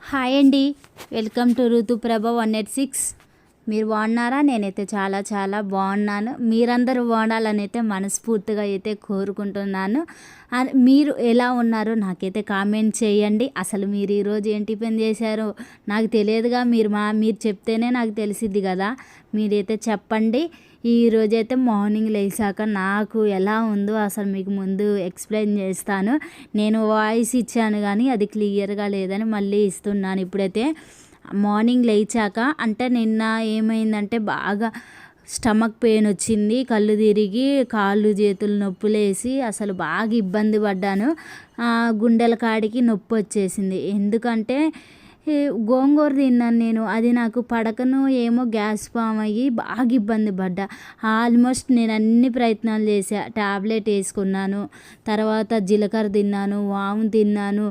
Hi అండి. Welcome to Ruthuprabha one eight six. మీరు బాగున్నారా నేనైతే చాలా చాలా బాగున్నాను. మీరందరూ బాగుండాలని అయితే మనస్ఫూర్తిగా అయితే కోరుకుంటున్నాను. మీరు ఎలా ఉన్నారో నాకైతే కామెంట్ చేయండి. అసలు మీరు ఈరోజు ఏం పని చేశారో నాకు తెలియదుగా. మీరు మా మీరు చెప్తేనే నాకు తెలిసిద్ది కదా. మీరైతే చెప్పండి. ఈరోజైతే మార్నింగ్ లేచాక నాకు ఎలా ఉందో అసలు మీకు ముందు ఎక్స్ప్లెయిన్ చేస్తాను. నేను వాయిస్ ఇచ్చాను కానీ అది క్లియర్గా లేదని మళ్ళీ ఇస్తున్నాను ఇప్పుడైతే. మార్నింగ్ లేచాక అంటే నిన్న ఏమైందంటే బాగా స్టమక్ పెయిన్ వచ్చింది కళ్ళు తిరిగి కాళ్ళు చేతులు నొప్పులేసి అసలు బాగా ఇబ్బంది పడ్డాను. గుండెల కాడికి నొప్పి వచ్చేసింది ఎందుకంటే గోంగూర తిన్నాను నేను. అది నాకు పడకను ఏమో గ్యాస్ ఫామ్ అయ్యి బాగా ఇబ్బంది పడ్డా. ఆల్మోస్ట్ నేను అన్ని ప్రయత్నాలు చేసా టాబ్లెట్ వేసుకున్నాను తర్వాత జీలకర్ర తిన్నాను వాము తిన్నాను.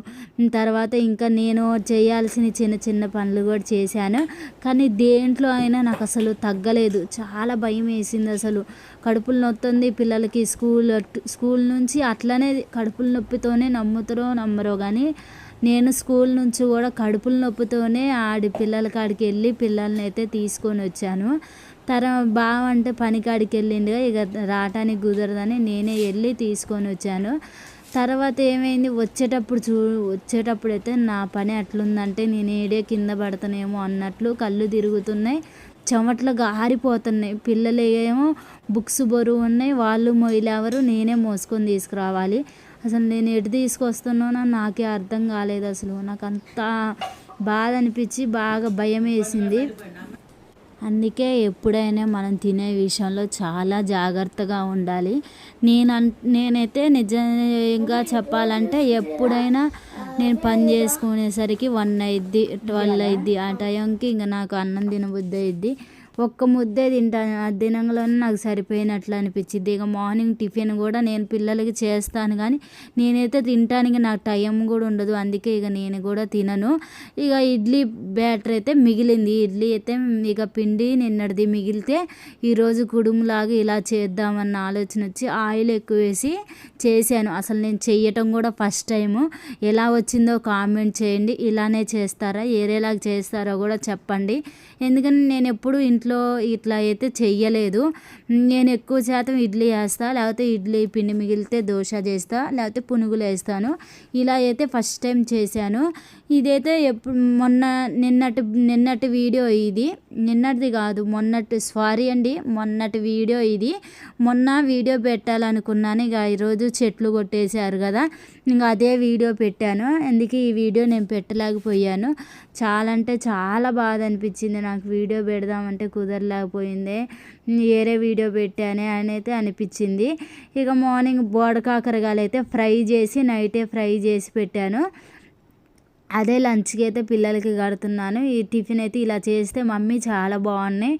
తర్వాత ఇంకా నేను చేయాల్సిన చిన్న చిన్న పనులు కూడా చేశాను. కానీ దేంట్లో అయినా నాకు అసలు తగ్గలేదు. చాలా భయం వేసింది అసలు. కడుపులు నొత్తుంది పిల్లలకి స్కూల్ స్కూల్ నుంచి అట్లనే కడుపుల నొప్పితోనే నమ్ముతారో నమ్మరో కానీ నేను స్కూల్ నుంచి కూడా కడుపుల నొప్పితోనే ఆడి పిల్లల కాడికి వెళ్ళి పిల్లల్ని అయితే తీసుకొని వచ్చాను. తర్వాత బావ అంటే పని కాడికి వెళ్ళిండుగా ఇక రావటానికి కుదరదని నేనే వెళ్ళి తీసుకొని వచ్చాను. తర్వాత ఏమైంది వచ్చేటప్పుడు చూ వచ్చేటప్పుడు అయితే నా పని అట్లుందంటే నేను ఏడే కింద పడతానేమో అన్నట్లు కళ్ళు తిరుగుతున్నాయి చెమట్లు గారిపోతున్నాయి. పిల్లలు ఏమో బుక్స్ బరువు ఉన్నాయి వాళ్ళు మొయ్యలేవరు నేనే మోసుకొని తీసుకురావాలి. అసలు నేను ఎటు తీసుకొస్తున్నానో నాకే అర్థం కాలేదు అసలు. నాకు అంత బాధ అనిపించి బాగా భయం వేసింది. అందుకే ఎప్పుడైనా మనం తినే విషయంలో చాలా జాగ్రత్తగా ఉండాలి. నేను నేనైతే నిజంగా చెప్పాలంటే ఎప్పుడైనా నేను పని చేసుకునేసరికి వన్ అయిద్ది ట్వెల్వ్ అయిద్ది ఆ టైంకి ఇంకా నాకు అన్నం తినబుద్ధి అయిద్ది. ఒక్క ముద్దే తింటాను ఆ దినంలోనే నాకు సరిపోయినట్లు అనిపించింది ఇక మార్నింగ్ టిఫిన్ కూడా నేను పిల్లలకి చేస్తాను కానీ నేనైతే తినటానికి నాకు టైం కూడా ఉండదు. అందుకే ఇక నేను కూడా తినను. ఇక ఇడ్లీ బ్యాటర్ అయితే మిగిలింది. ఇడ్లీ అయితే ఇక పిండి నిన్నటిది మిగిలితే ఈరోజు కుడుములాగా ఇలా చేద్దామన్న ఆలోచన వచ్చి ఆయిల్ ఎక్కువ వేసి చేశాను. అసలు నేను చెయ్యటం కూడా ఫస్ట్ టైము. ఎలా వచ్చిందో కామెంట్ చేయండి. ఇలానే చేస్తారా ఏరేలాగా చేస్తారో కూడా చెప్పండి. ఎందుకని నేను ఎప్పుడు ఇంట్లో ఇంట్లో ఇట్లా అయితే చెయ్యలేదు. నేను ఎక్కువ శాతం ఇడ్లీ వేస్తా లేకపోతే ఇడ్లీ పిండి మిగిలితే దోశ చేస్తా లేకపోతే పునుగులు వేస్తాను. ఇలా అయితే ఫస్ట్ టైం చేశాను. ఇదైతే ఎప్పుడు మొన్న నిన్నటి నిన్నటి వీడియో ఇది. నిన్నటిది కాదు మొన్నటి సారీ అండి మొన్నటి వీడియో ఇది. మొన్న వీడియో పెట్టాలనుకున్నాను ఇక ఈరోజు చెట్లు కొట్టేశారు కదా. ఇంకా అదే వీడియో పెట్టాను. అందుకే ఈ వీడియో నేను పెట్టలేకపోయాను. చాలా అంటే చాలా బాధ అనిపించింది నాకు వీడియో పెడదామంటే. కుదరలేకపోయింది వేరే వీడియో పెట్టానే అని అయితే అనిపించింది. ఇక మార్నింగ్ బోడకాకరకాయలు అయితే ఫ్రై చేసి నైటే ఫ్రై చేసి పెట్టాను. అదే లంచ్కి అయితే పిల్లలకి కడుతున్నాను. ఈ టిఫిన్ అయితే ఇలా చేస్తే మమ్మీ చాలా బాగున్నాయి.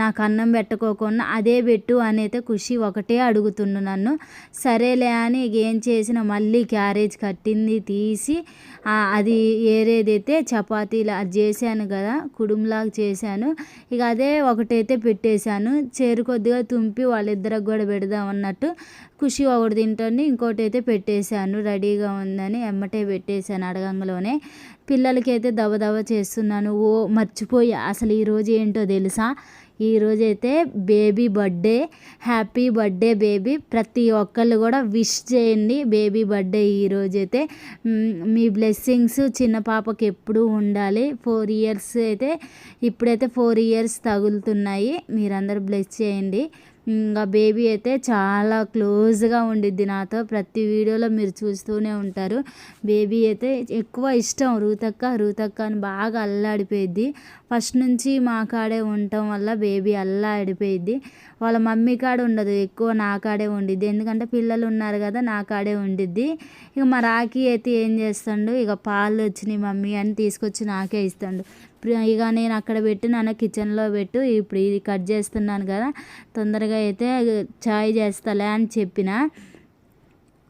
నాకు అన్నం పెట్టుకోకుండా అదే పెట్టు అని అయితే ఖుషి ఒకటే అడుగుతుండు నన్ను. సరేలే అని ఇక ఏం చేసిన మళ్ళీ క్యారేజ్ కట్టింది తీసి అది ఏరేదైతే చపాతీలు అది చేశాను కదా కుడుములాగా చేశాను. ఇక అదే ఒకటైతే పెట్టేశాను. చేరు కొద్దిగా తుంపి వాళ్ళిద్దరికి కూడా పెడదాం అన్నట్టు. ఖుషి ఒకటి తింటుంది ఇంకోటి అయితే పెట్టేశాను రెడీగా ఉందని ఎమ్మటే పెట్టేశాను అడగంలోనే పిల్లలకి అయితే చేస్తున్నాను ఓ మర్చిపోయి అసలు ఈరోజు ఏంటో తెలుసా? ఈరోజు అయితే baby birthday happy birthday baby. ప్రతి ఒక్కళ్ళు కూడా విష్ చేయండి బేబీ బర్త్డే ఈరోజు అయితే మీ బ్లెస్సింగ్స్ చిన్న పాపకి ఎప్పుడూ ఉండాలి. ఫోర్ ఇయర్స్ అయితే ఇప్పుడైతే ఫోర్ ఇయర్స్ తగులుతున్నాయి. మీరందరూ బ్లెస్ చేయండి. ఇంకా బేబీ అయితే చాలా క్లోజ్గా ఉండిద్ది నాతో. ప్రతి వీడియోలో మీరు చూస్తూనే ఉంటారు. బేబీ అయితే ఎక్కువ ఇష్టం రూతక్క రూతక్క అని బాగా అల్లాడిపోయిద్ది. ఫస్ట్ నుంచి మా కాడే ఉండటం వల్ల బేబీ అల్లాడిపోయిద్ది. వాళ్ళ మమ్మీ కాడ ఉండదు ఎక్కువ నా కాడే ఉండిద్ది. ఎందుకంటే పిల్లలు ఉన్నారు కదా నా కాడే ఉండిద్ది. ఇక మా రాఖీ అయితే ఏం చేస్తాడు? ఇక పాలు వచ్చినాయి మమ్మీ అని తీసుకొచ్చి నాకే ఇస్తాడు. ఇక నేను అక్కడ పెట్టి నాన్న కిచెన్లో పెట్టు. ఇప్పుడు ఇది కట్ చేస్తున్నాను కదా. తొందరగా అయితే చాయ్ చేస్తాలే అని చెప్పిన.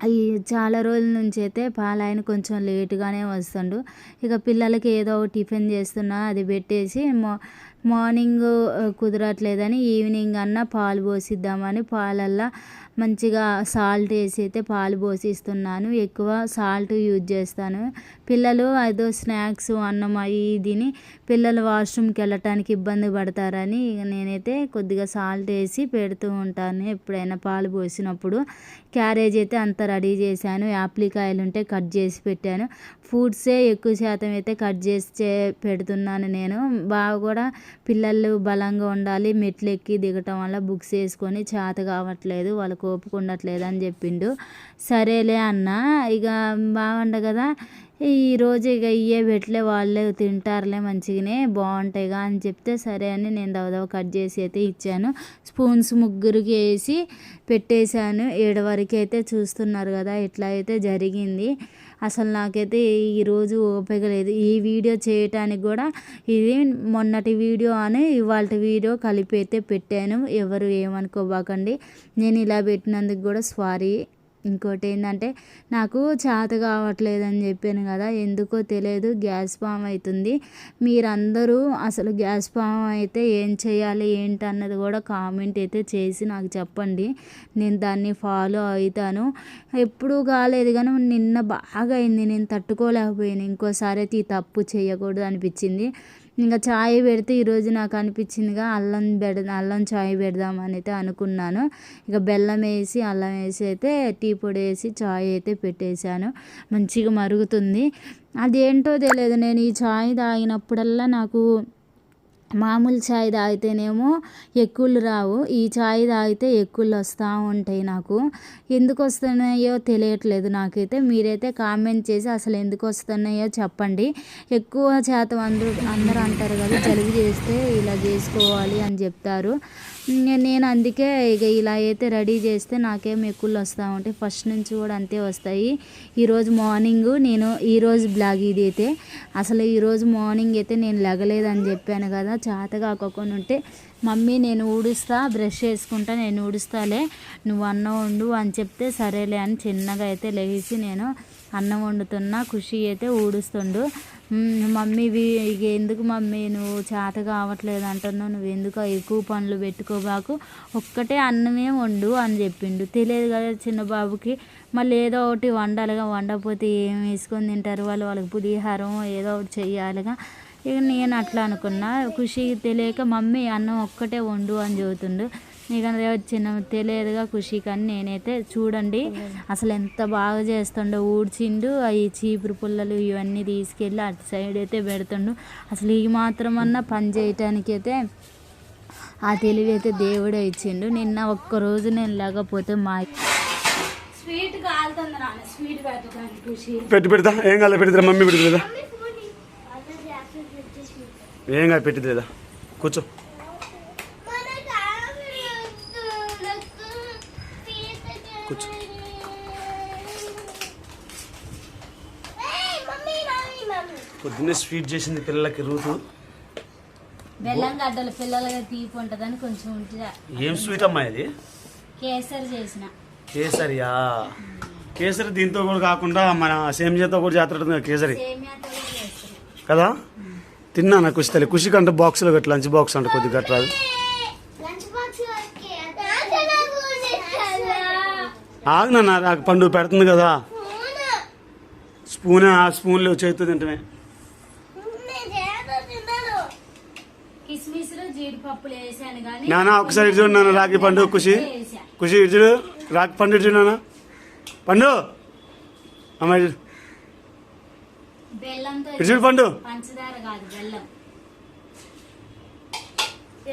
అవి చాలా రోజుల నుంచి అయితే పాలాయన కొంచెం లేటుగానే వస్తుండు. ఇక పిల్లలకి ఏదో ఒక టిఫిన్ చేస్తున్నా అది పెట్టేసి మా మార్నింగ్ కుదరట్లేదని ఈవినింగ్ అన్న పాలు పోసిద్దామని పాలల్లో మంచిగా సాల్ట్ వేసి అయితే పాలు పోసిస్తున్నాను. ఎక్కువ సాల్ట్ యూజ్ చేస్తాను. పిల్లలు ఏదో స్నాక్స్ అన్నం అవి తిని పిల్లలు వాష్రూమ్కి వెళ్ళటానికి ఇబ్బంది పడతారని ఇక నేనైతే కొద్దిగా సాల్ట్ వేసి పెడుతూ ఉంటాను ఎప్పుడైనా పాలు పోసినప్పుడు. క్యారేజ్ అయితే అంత రెడీ చేశాను. యాప్లికాయలు ఉంటే కట్ చేసి పెట్టాను. ఫ్రూట్సే ఎక్కువ శాతం అయితే కట్ చేసి పెడుతున్నాను నేను. బాగా కూడా పిల్లలు బలంగా ఉండాలి. మెట్లు ఎక్కి దిగటం వల్ల బుక్స్ వేసుకొని చేత కావట్లేదు. వాళ్ళకు ఓపిక ఉండట్లేదు అని చెప్పిండు. సరేలే అన్న ఇక బాగుండ కదా ఈరోజు ఇక ఇవే పెట్టలే వాళ్ళే తింటారులే మంచిగానే బాగుంటాయిగా అని చెప్తే సరే అని నేను దవదవ కట్ చేసి అయితే ఇచ్చాను. స్పూన్స్ ముగ్గురికి వేసి పెట్టేశాను. ఏడు వరకు అయితే చూస్తున్నారు కదా ఇట్లా అయితే జరిగింది. అసలు నాకైతే ఈరోజు ఓపిక లేదు. ఈ వీడియో చేయటానికి కూడా ఇది మొన్నటి వీడియో అని ఇవాళ వీడియో కలిపి అయితే పెట్టాను. ఎవరు ఏమనుకోబాకండి. నేను ఇలా పెట్టినందుకు కూడా సారీ ఇంకోటి ఏంటంటే నాకు చేత కావట్లేదు అని చెప్పాను కదా ఎందుకో తెలియదు గ్యాస్ ఫామ్ అవుతుంది. మీరందరూ అసలు గ్యాస్ ఫామ్ అయితే ఏం చేయాలి ఏంటి అన్నది కూడా కామెంట్ అయితే చేసి నాకు చెప్పండి. నేను దాన్ని ఫాలో అవుతాను. ఎప్పుడూ కాలేదు కానీ నిన్న బాగా అయింది. నేను తట్టుకోలేకపోయాను. ఇంకోసారి అయితే ఈ తప్పు చేయకూడదు అనిపించింది. ఇంకా చాయ్ పెడితే ఈరోజు నాకు అనిపించిందిగా అల్లం పెడ అల్లం చాయ్ పెడదామని అయితే అనుకున్నాను. ఇక బెల్లం వేసి అల్లం వేసి అయితే టీ పొడి వేసి చాయ్ అయితే పెట్టేశాను. మంచిగా మరుగుతుంది. అదేంటో తెలియదు. నేను ఈ చాయ్ తాగినప్పుడల్లా నాకు మామూలు చాయ్ తాగితేనేమో ఎక్కువలు రావు. ఈ చాయ్ తాగితే ఎక్కువలు వస్తూ ఉంటాయి నాకు. ఎందుకు వస్తున్నాయో తెలియట్లేదు నాకైతే. మీరైతే కామెంట్ చేసి అసలు ఎందుకు వస్తున్నాయో చెప్పండి. ఎక్కువ శాతం అందరూ అందరూ అంటారు కదా జలుబు చేస్తే ఇలా చేసుకోవాలి అని చెప్తారు. నేను అందుకే ఇక ఇలా అయితే రెడీ చేస్తే నాకేం ఎక్కువలు వస్తూ ఉంటాయి. ఫస్ట్ నుంచి కూడా అంతే వస్తాయి. ఈరోజు మార్నింగ్ నేను ఈరోజు బ్లాగ్ ఇది అయితే అసలు ఈరోజు మార్నింగ్ అయితే నేను లెగలేదని చెప్పాను కదా. చేత కాకుండా ఉంటే మమ్మీ నేను ఊడుస్తా బ్రష్ చేసుకుంటా నేను ఊడుస్తాలే నువ్వు అన్నం వండు అని చెప్తే సరేలే అని చిన్నగా అయితే లేచి నేను అన్నం వండుతున్నా ఖుషి అయితే ఊడుస్తుండు. మమ్మీ ఇక ఎందుకు మమ్మీ నువ్వు చేత కావట్లేదు అంటున్నావు నువ్వు ఎందుకు ఎక్కువ పనులు పెట్టుకోబాకు ఒక్కటే అన్నమే వండు అని చెప్పిండు. తెలియదు కదా చిన్న బాబుకి మళ్ళీ ఏదో ఒకటి వండాలిగా వండకపోతే ఏం వేసుకొని తింటారు వాళ్ళు వాళ్ళకి పులిహారం ఏదో ఒకటి చెయ్యాలిగా ఇక నేను అట్లా అనుకున్నా. ఖుషి తెలియక మమ్మీ అన్నం ఒక్కటే వండు అని చెబుతుండు. ఇక చిన్న తెలియదుగా ఖుషి కానీ నేనైతే చూడండి అసలు ఎంత బాగా చేస్తుండో ఊడ్చిండు. అవి చీపురు పుల్లలు ఇవన్నీ తీసుకెళ్ళి అటు సైడ్ అయితే పెడుతుండు. అసలు ఈ మాత్రం అన్నా పని చేయటానికి అయితే ఆ తెలివి అయితే దేవుడే ఇచ్చిండు. నిన్న ఒక్కరోజు నేను లేకపోతే మా స్వీట్ కాలుతుంది స్వీట్ పెట్టి పెడతా? ఏం కాదు పెట్టిద్దా మమ్మీ పెట్టిద్దా ఏం కాదు పెట్టిద్దా కూర్చో. కూర్చో. పొద్దున్నే స్వీట్ చేసింది పిల్లలకి రూతు. బెల్లం గడ్డలు పిల్లలుగా తీపి ఉంటుందని కొంచెం ఉంటుందా ఏం స్వీట్ అమ్మా ఇది? కేసరి చేసిన. కేసరియా? కేసరి దీంతో కూడా కాకుండా మన సేమియాతో కూడా జాతర కేసరి. కదా? తిన్నా నాకు కుషి తల్లి కుషి కంటే బాక్స్లో గట్ల లంచ్ బాక్స్ అంటే కొద్దిగా గట్రాదు ఆగు నాన్న నాకు పండు పెడుతుంది కదా. స్పూన్. ఆ స్పూన్లో చేతితో తింటమే. నాన్న ఒకసారి ఇటు చూడు నాన్న రాగి పండు కుషి వేసా. కుషి ఇటు చూడు రాగి పండు ఇటు చూడు నాన్న. పండు. అమ్మ ఇటు చూడు. బెల్లంతో చూడు పండు. పంచదార కాదు బెల్లం.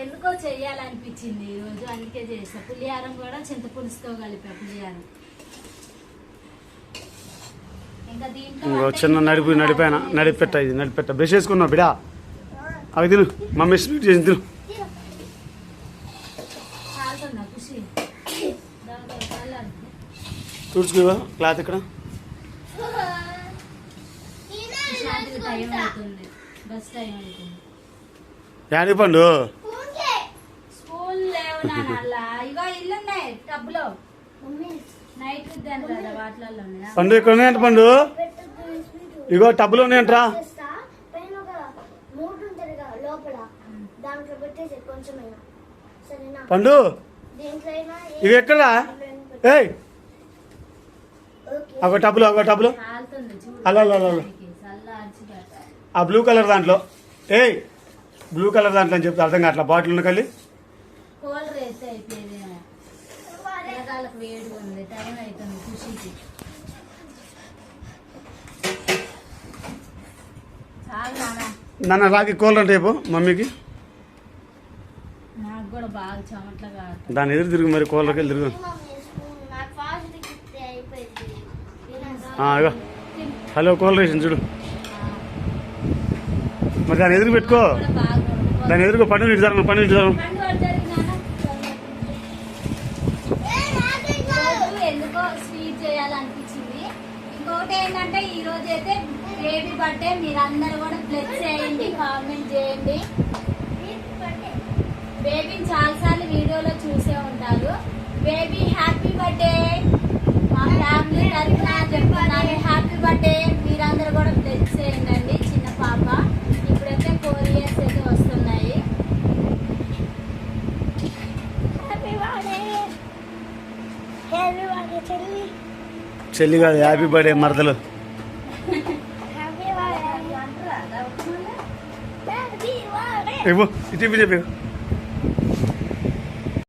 ఎందుకో చెయ్యాలనిపించింది ఈ రోజు అందుకే చేసా. పులిహారం కూడా చింతపులుసుతో కలిపా పులిహారం. ఇంకా చిన్న నడిపి నడిపాన నడిపెట్ట ఇది నడిపెట్ట. బ్రష్ వేసుకున్నావు బిడా? అవి తిను. మమ్మీ స్వీట్ చేసి తిను. చాలుతుందా ఖుషి? దాంట్లో చల్లారుతుంది. తుడుచుకో క్లాత్ ఇక్కడ టైం అవుతుంది. బస్ టైం అవుతుంది. యాడి పండు? స్కూల్ లేవు నాన్న అలా. ఇగో ఇల్లు ఉన్నాయి టబ్లో నైట్ రుద్దాను కదా వాటిలలో ఉన్నాయా? పండు ఇక్కడ ఉన్నాయంట పండు? ఇగో టబ్బులు ఉన్నాయంట్రా పైన ఒక మూడు ఉంటుంది కదా లోపల. దాంట్లో పెట్టేసి కొంచెమైనా. సరేనా? పండు? దీంట్లో అయినా ఇవి ఎక్కడా? ఏం ఏయ్! ఓకే. ఒక టబ్బులు ఒక టబ్బులు కాలుతుంది చూడు. అలా అలా అలా, ఆ బ్లూ కలర్ దాంట్లో. ఏయ్ బ్లూ కలర్ దాంట్లో అని చెప్తే అర్థం కావట్లా? బాటిల్ ఉన్న నాన్న. రాకి కూలర్ రేపు మమ్మీకి. నాకు కూడా బాగా చెమట్లుగా దాని ఎదురు తిరుగు మరి కూలర్కి వెళ్ళి తిరుగు. మమ్మీ స్పూన్ నాకు ఫాస్ట్ ఇస్తే అయిపోయింది తినేస్తా. ఆ, ఇగో హలో కూలర్ వేసింది చూడు మరి దాని ఎదురు పెట్టుకో. దాని ఎదురుగా పండు ఎందుకో స్వీట్ చేయాలనిపించింది ఏంటంటే ఈ రోజు అయితే బేబీ బర్త్డే మీరందరూ కూడా బ్లెస్ చేయండి కామెంట్ చేయండి బేబీని చాలాసార్లు వీడియోలో చూసే ఉంటారు బేబీ హ్యాపీ బర్త్డే మా ఫ్యామిలీ తరఫున చెప్తున్నాను హ్యాపీ బర్త్డే మీరందరూ కూడా బ్లెస్ చేయండి అండి చిన్న పాప ఇప్పుడైతే ఫోర్ ఇయర్స్ అయితే వస్తున్నాయి హ్యాపీ బర్త్డే హ్యాపీ బర్త్డే చెల్లి చెల్లి కాదు హ్యాపీ బర్త్డే మరదలు. ఇవ్వు ఇటు చెప్పు.